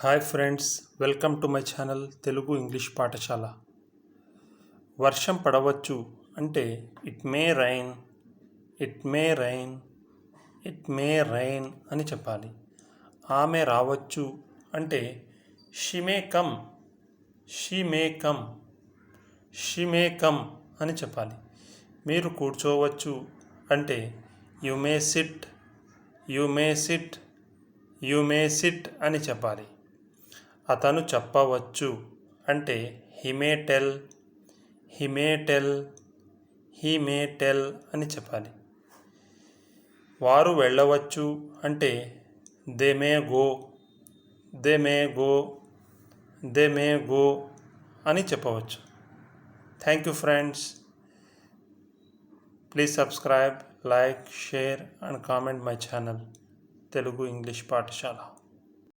Hi friends welcome to my channel Telugu English పాఠశాల. వర్షం పడవచ్చు అంటే it may rain it may rain it may rain అని చెప్పాలి. ఆమె రావచ్చు అంటే she may come she may come she may come అని చెప్పాలి. మీరు కూర్చోవచ్చు అంటే you may sit you may sit you may sit అని చెప్పాలి. అతను చెప్పవచ్చు అంటే he may tell he may tell he may tell అని చెప్పాలి. వారు వెళ్ళవచ్చు అంటే they may go they may go they may go అని చెప్పవచ్చు. Thank you friends. Please subscribe like share and comment my channel. Telugu English పాఠశాల.